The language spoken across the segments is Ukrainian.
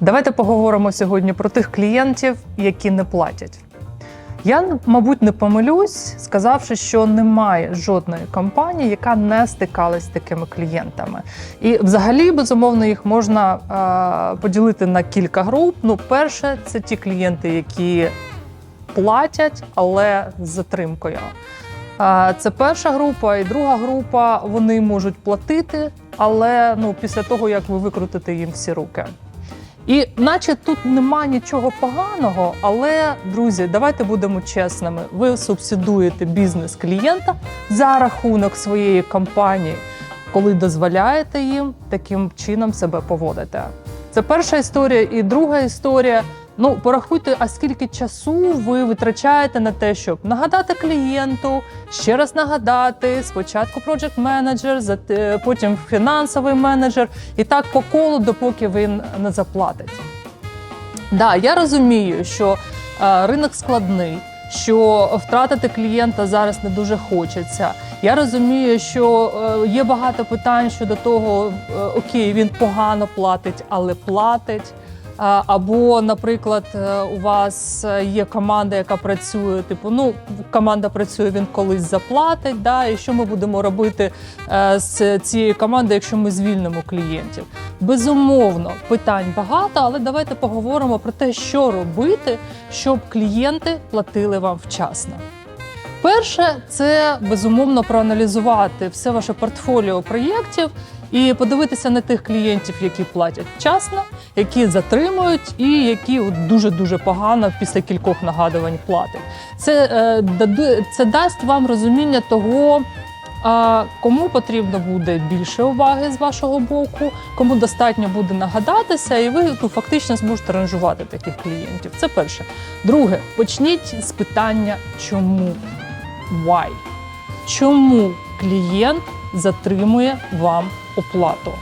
Давайте поговоримо сьогодні про тих клієнтів, які не платять. Я, мабуть, не помилюсь, сказавши, що немає жодної компанії, яка не стикалась з такими клієнтами. І взагалі, безумовно, їх можна е, поділити на кілька груп. Ну, перше, це ті клієнти, які платять, але з затримкою. Е, Це перша група, і друга група вони можуть платити, але ну, після того, як ви викрутите їм всі руки. І наче тут нема нічого поганого, але друзі, давайте будемо чесними. Ви субсидуєте бізнес клієнта за рахунок своєї компанії, коли дозволяєте їм таким чином себе поводити. Це перша історія. І друга історія. Ну, порахуйте, а скільки часу ви витрачаєте на те, щоб нагадати клієнту, ще раз нагадати, спочатку project менеджер, потім фінансовий менеджер, і так по колу, допоки він не заплатить. Да, я розумію, що е, ринок складний, що втратити клієнта зараз не дуже хочеться. Я розумію, що е, є багато питань щодо того, е, окей, він погано платить, але платить. Або, наприклад, е, у вас е, є команда, яка працює, типу, ну команда працює, він колись заплатить. Да, і що ми будемо робити е, з цією командою, якщо ми звільнимо клієнтів? Безумовно, питань багато, але давайте поговоримо про те, що робити, щоб клієнти платили вам вчасно. Перше, це безумовно проаналізувати все ваше портфоліо проєктів і подивитися на тих клієнтів, які платять вчасно, які затримують, і які дуже дуже погано після кількох нагадувань платять. Це, е, це дасть вам розуміння того. А кому потрібно буде більше уваги з вашого боку, кому достатньо буде нагадатися, і ви ну, фактично зможете ранжувати таких клієнтів. Це перше. Друге, почніть з питання чому? Why? Чому клієнт затримує вам оплату?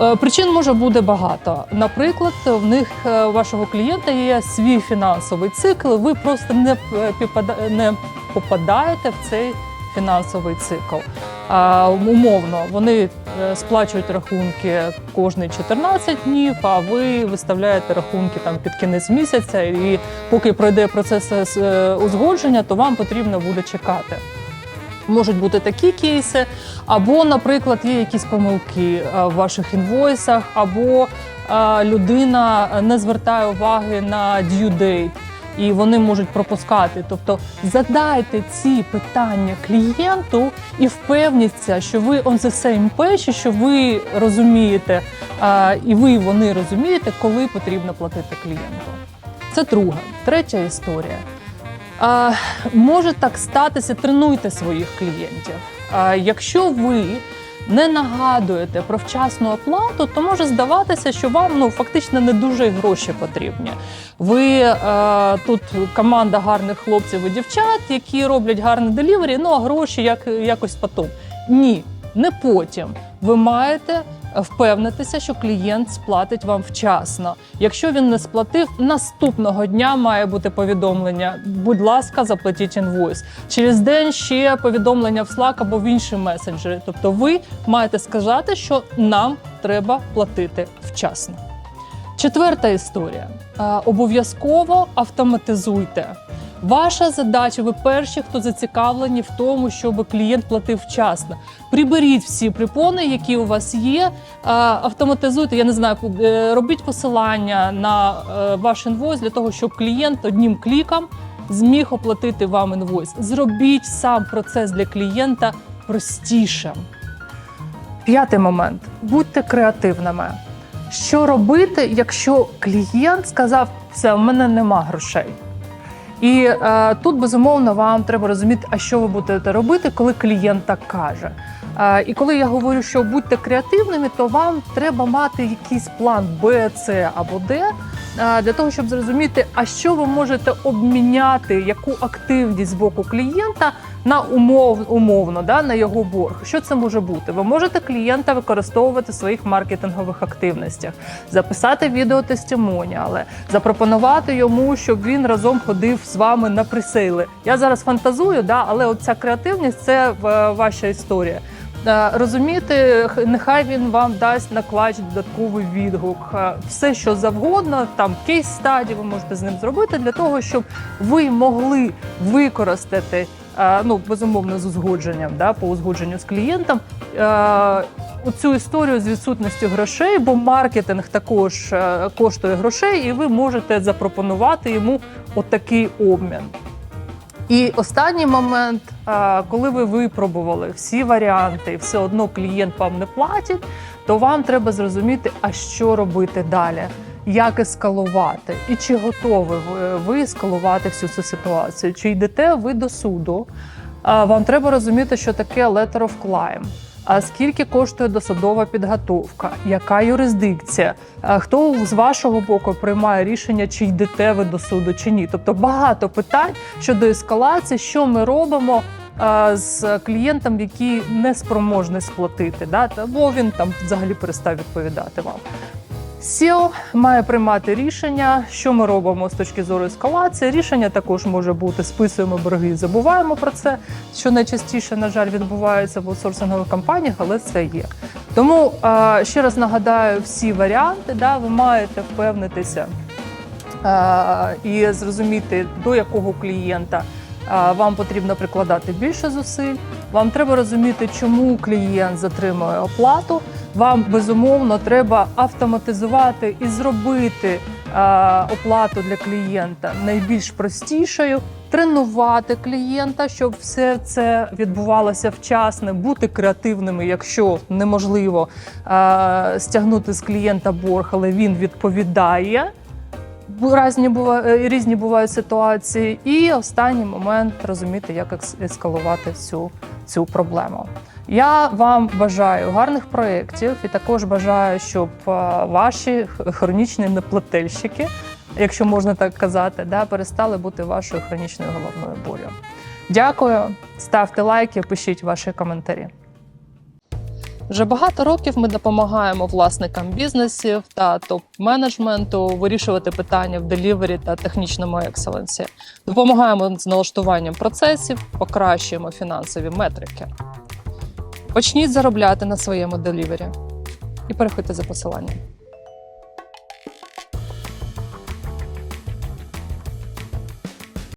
Е, Причин може бути багато. Наприклад, в них е, вашого клієнта є свій фінансовий цикл. Ви просто не, не попадаєте в цей фінансовий цикл. Умовно, вони е, сплачують рахунки кожні 14 днів, а ви виставляєте рахунки там під кінець місяця, і поки пройде процес е, е, узгодження, то вам потрібно буде чекати. Можуть бути такі кейси, або, наприклад, є якісь помилки в ваших інвойсах, або людина не звертає уваги на due date, і вони можуть пропускати. Тобто задайте ці питання клієнту і впевніться, що ви on the same page, що ви розумієте, і ви вони розумієте, коли потрібно платити клієнту. Це друга, третя історія. Може так статися, тренуйте своїх клієнтів. Якщо ви не нагадуєте про вчасну оплату, то може здаватися, що вам ну фактично не дуже й гроші потрібні. Ви е, тут команда гарних хлопців і дівчат, які роблять гарне делівері, ну а гроші як, якось потом. Ні, не потім. Ви маєте впевнитися, що клієнт сплатить вам вчасно. Якщо він не сплатив, наступного дня має бути повідомлення. Будь ласка, заплатіть інвойс. Через день ще повідомлення в Slack або в інші месенджери. Тобто, ви маєте сказати, що нам треба платити вчасно. Четверта історія: Е, обов'язково автоматизуйте. Ваша задача, ви перші, хто зацікавлені в тому, щоб клієнт платив вчасно. Приберіть всі припони, які у вас є. е, Автоматизуйте, я не знаю, е, робіть посилання на е, ваш інвойс для того, щоб клієнт одним кліком зміг оплатити вам інвойс. Зробіть сам процес для клієнта простішим. П'ятий момент: будьте креативними. Що робити, якщо клієнт сказав, все, в мене нема грошей. І е, тут безумовно вам треба розуміти, а що ви будете робити, коли клієнт так каже. Е, і коли я говорю, що будьте креативними, то вам треба мати якийсь план Б, С або Д для того, щоб зрозуміти, а що ви можете обміняти, яку активність з боку клієнта на умов, умовно, да, на його борг. Що це може бути? Ви можете клієнта використовувати в своїх маркетингових активностях, записати відеотестимоніали, запропонувати йому, щоб він разом ходив з вами на пресейли. Я зараз фантазую, да, але ця креативність це е, ваша історія. Е, Розуміти, нехай він вам дасть на клач додатковий відгук, е, все що завгодно, там кейс стаді ви можете з ним зробити для того, щоб ви могли використати. е, Ну, безумовно, з узгодженням, да, по узгодженню з клієнтом, цю історію з відсутністю грошей, бо маркетинг також коштує грошей, і ви можете запропонувати йому отакий обмін. І останній момент, е, коли ви випробували всі варіанти, все одно клієнт вам не платить, то вам треба зрозуміти, а що робити далі, як ескалувати, і чи готові ви- ескалувати всю цю ситуацію, чи йдете ви до суду. Е, Вам треба розуміти, що таке letter of claim. А скільки коштує досудова підготовка? Яка юрисдикція? А Хто з вашого боку приймає рішення, чи йдете ви до суду, чи ні? Тобто багато питань щодо ескалації, що ми робимо з клієнтом, який не спроможний сплатити, да? або бо він там взагалі перестав відповідати вам. SEO має приймати рішення, що ми робимо з точки зору ескалації. Рішення також може бути списуємо борги, забуваємо про це, що найчастіше, на жаль, відбувається в аутсорсингових компаніях, але це є. Тому ще раз нагадаю всі варіанти. Да, ви маєте впевнитися і зрозуміти, до якого клієнта вам потрібно прикладати більше зусиль. Вам треба розуміти, чому клієнт затримує оплату. Вам безумовно треба автоматизувати і зробити е, оплату для клієнта найбільш простішою, тренувати клієнта, щоб все це відбувалося вчасно, бути креативними, якщо неможливо е, стягнути з клієнта борг, але він відповідає. Різні бува- е, різні бувають ситуації, і останній момент розуміти, як ескалувати цю, цю проблему. Я вам бажаю гарних проєктів і також бажаю, щоб е, ваші хронічні неплательщики, якщо можна так казати, да, перестали бути вашою хронічною головною болю. Дякую, ставте лайки, пишіть ваші коментарі. Вже багато років ми допомагаємо власникам бізнесів та топ-менеджменту вирішувати питання в делівері та технічному екселенсі. Допомагаємо з налаштуванням процесів, покращуємо фінансові метрики. Почніть заробляти на своєму делівері і переходьте за посиланням.